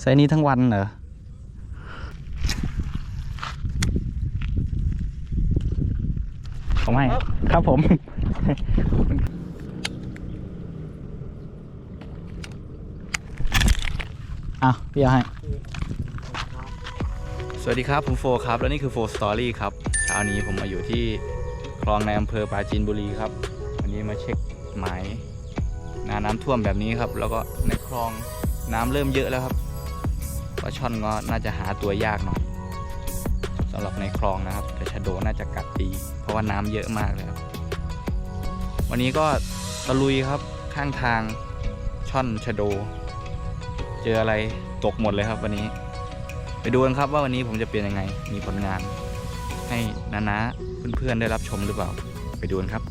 ไซส์นี้ทั้งวันเหรอผมให้ครับผม อะพี่เอาให้ สวัสดีครับ ผมโฟครับ แล้วนี่คือโฟสตอรี่ครับเช้านี้ผมมาอยู่ที่คลองในอำเภอปราจีนบุรีครับ วันนี้มาเช็คหมายนาน้ำท่วมแบบนี้ครับ แล้วก็ในคลองน้ำเริ่มเยอะแล้วครับ ปลาช่อนก็น่าจะหาตัวยากหน่อยสำหรับในคลองนะครับ แต่ชะโดน่าจะกัดดี เพราะว่าน้ำเยอะมากเลยครับ วันนี้ก็ตะลุยครับข้างทางช่อนชะโด เจออะไรตกหมดเลยครับวันนี้ ไปดูกันครับว่าวันนี้ผมจะเป็นยังไงมีผลงาน ให้นานาเพื่อนๆได้รับชมหรือเปล่า ไปดูกันครับ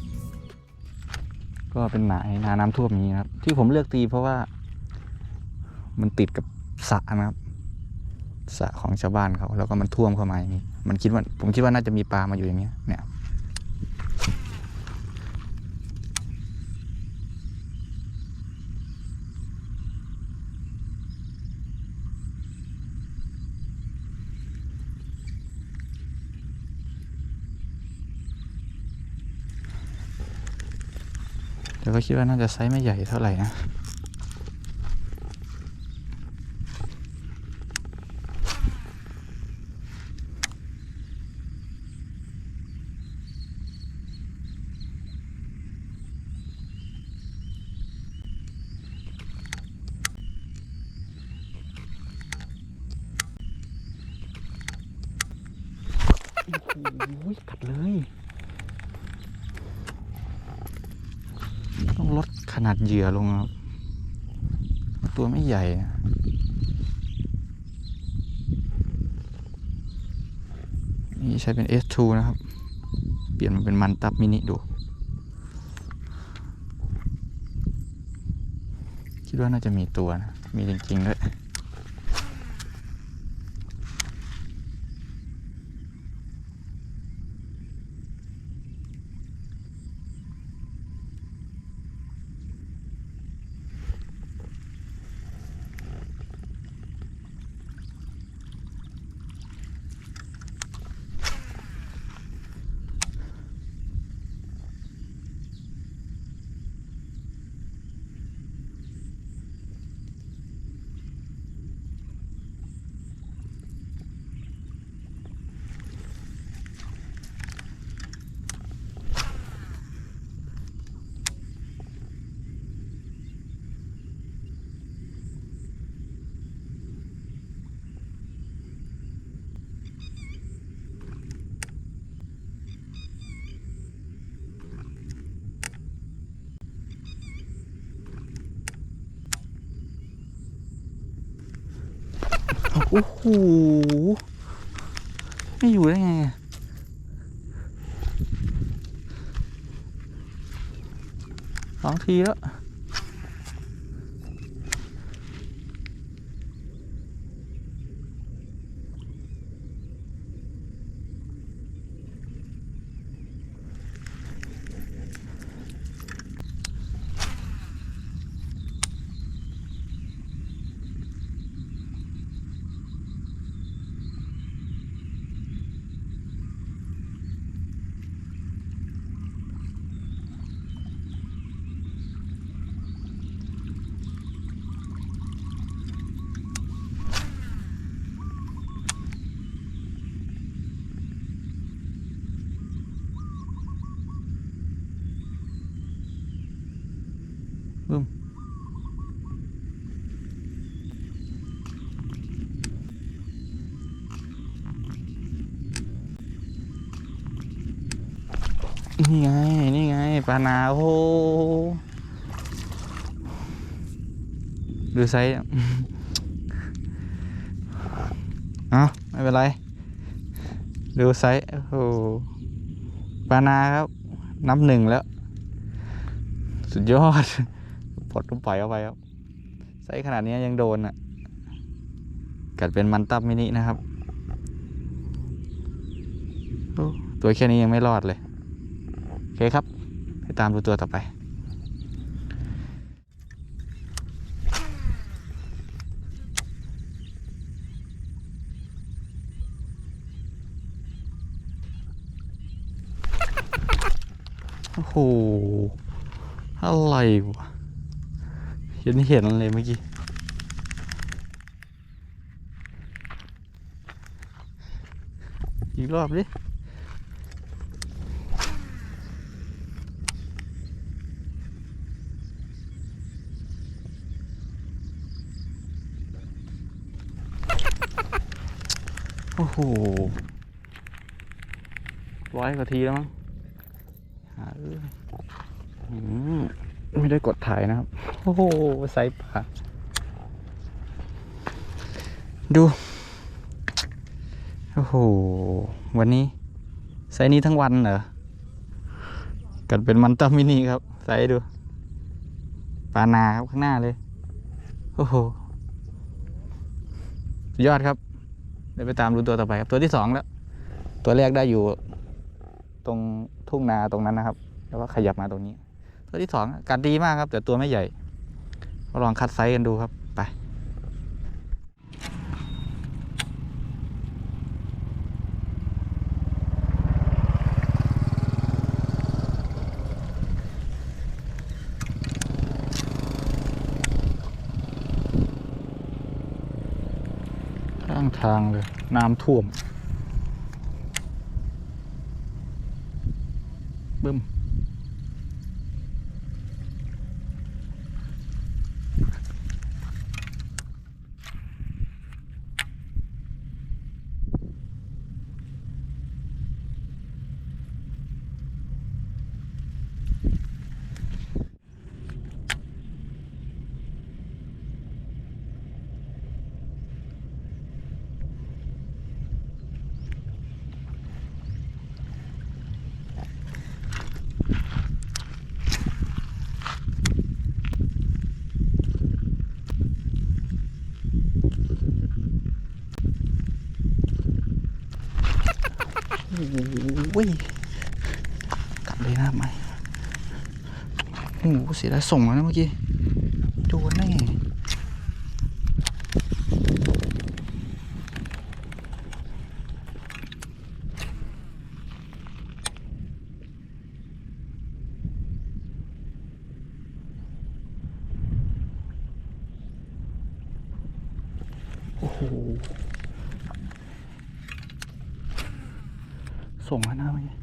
ก็เป็นหมายนาน้ำท่วมนี้ครับ ที่ผมเลือกตีเพราะว่า มันติดกับสระนะครับ สระของชาวบ้านเขาแล้วก็มันท่วมเข้ามาอย่างนี้มันคิดว่าผมคิดว่าน่าจะมีปลามาอยู่อย่างเงี้ยเนี่ยแต่ก็คิดว่าน่าจะไซส์ไม่ใหญ่เท่าไหร่นะ โอ้โหกัดเลย ต้องลดขนาดเหยื่อลงครับตัวไม่ใหญ่นี่ใช้เป็น S2 นะครับ เปลี่ยนมาเป็นมันตับมินิดู คิดว่าน่าจะมีตัวนะ มีจริงๆด้วย โอ้โห ไม่อยู่ได้ไงสองทีแล้ว นี่ไง นี่ไงปลานาโอ้ดูไซส์อะเอาไม่เป็นไร ดูไซส์โอ้โปลานาครับ นับหนึ่งแล้ว สุดยอดปลดตุ้มปล่อยเอาไปครับไซส์ขนาดนี้ยังโดนอะ กัดเป็นมันตับมินินะครับ ตัวแค่นี้ยังไม่รอดเลย เคครับ ไปตามดูตัวต่อไป โอ้โห อะไรวะเห็นเห็นอะไรเมื่อกี้อีกรอบดิ หร้อยกว่าทีแล้วมั้งไม่ได้กดถ่ายนะครับ โอ้โหไซส์ปลาดู โอ้โห วันนี้ไซส์นี้ทั้งวันเหรอ กันเป็นมันตัมมินิครับ ไซส์ดูปลานาครับข้างหน้าเลย โอ้โห ยอดครับ เดี๋ยวไปตามดูตัวต่อไปครับตัวที่สองแล้ว ตัวแรกได้อยู่ ตรงทุ่งนาตรงนั้นนะครับ แล้วก็ขยับมาตรงนี้ ตัวที่สองกัดดีมากครับ แต่ตัวไม่ใหญ่ลองคัดไซส์กันดูครับ ไป ข้างทางเลย น้ำท่วมบึ้ม โอ้ยกลับเลยนะไม่โอ้โหเสียดายส่งแล้วนะเมื่อกี้โดนแน่โอ้โห ส่งมาหนะเมื่อกี้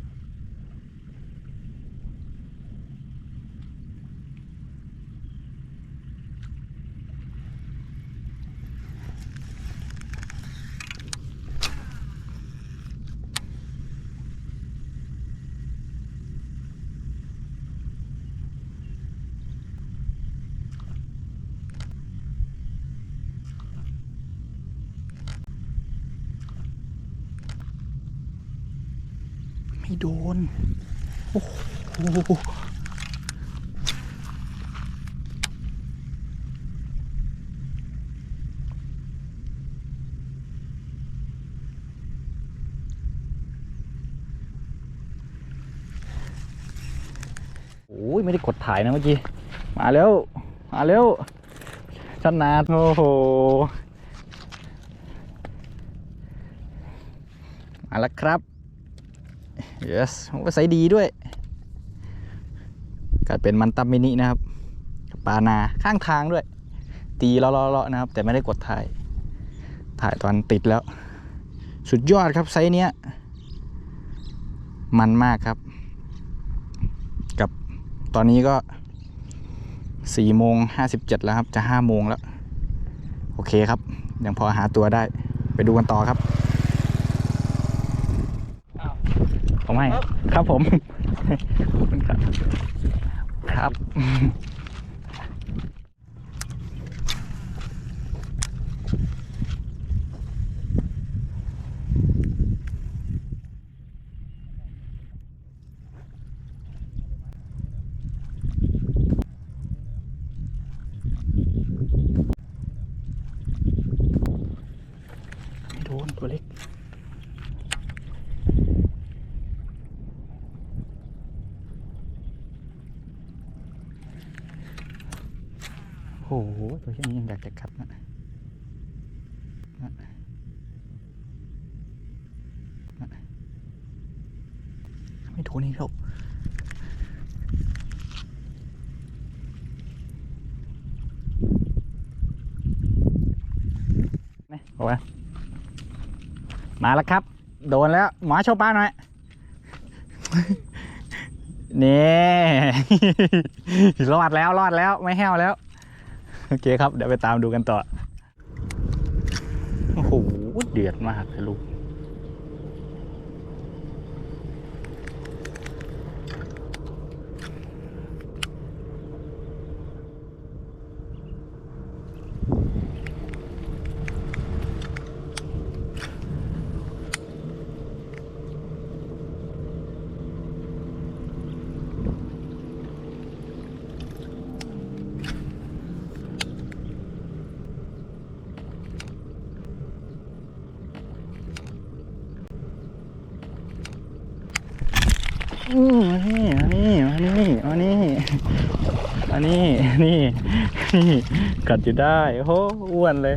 โดน โอ้โหโอ้ยไม่ได้กดถ่ายนะเมื่อกี้ มาแล้ว มาแล้วชนะโอ้โห มาแล้วครับ yes โอ้ใส่ดีด้วยกลายเป็นมันตัมมินินะครับปลานาข้างทางด้วย ตีเลาะๆๆนะครับ แต่ไม่ได้กดถ่าย ถ่ายตอนติดแล้ว สุดยอดครับไซส์เนี้ย มันมากครับ กับตอนนี้ก็สี่โมงห้าสิบเจ็ดแล้วครับ จะห้าโมงแล้ว โอเคครับ ยังพอหาตัวได้ ไปดูกันต่อครับ ผมให้ ครับผมขอบครับ โห ตัวเช่นี้ยังอยากจะกัดนะไม่ถูกนี่เราโอ้ยมาแล้วครับ โดนแล้ว หมอโชว์ป้าหน่อย นี่ รอดแล้ว รอดแล้ว ไม่แห้วแล้ว โอเคครับ เดี๋ยวไปตามดูกันต่อ โอ้โห เดือดมากเลยลูก อืมมานี่มานี่มานี่ มานี่มานี่นี่นี่กัดอยู่ได้โหอ้วนเลย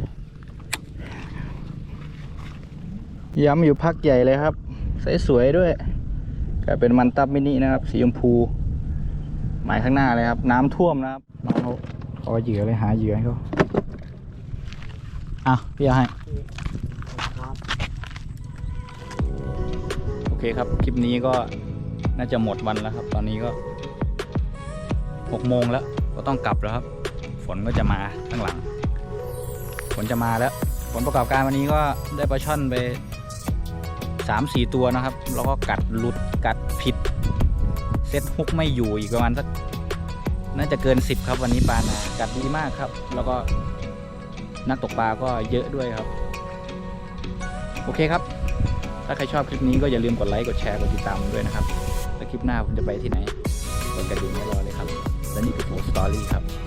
ย้ำอยู่พักใหญ่เลยครับ สวยๆด้วยกลายเป็นมันตับมินินะครับ สีชมพู หมายข้างหน้าเลยครับ น้ำท่วมนะครับน้องเขาขอเหยื่อเลยหาเหยื่อให้เขาอะพี่เอาให้โอเคครับ คลิปนี้ก็น่าจะหมดวันแล้วครับ ตอนนี้ก็ หกโมงแล้วก็ต้องกลับแล้วครับ ฝนก็จะมาข้างหลัง ฝนจะมาแล้ว ผลประกอบการวันนี้ก็ได้ปลาช่อนไปสามสี่ตัวนะครับ แล้วก็กัดหลุดกัดผิด เซตฮุกไม่อยู่อีกประมาณสักน่าจะเกินสิบครับวันนี้ปลานากัดดีมากครับ แล้วก็นักตกปลาก็เยอะด้วยครับ โอเคครับ ถ้าใครชอบคลิปนี้ก็อย่าลืมกดไลค์ กดแชร์ กดติดตามผมด้วยนะครับ แล้วคลิปหน้าผมจะไปที่ไหนกดกระดิ่งไว้รอเลย ครับและนี่คื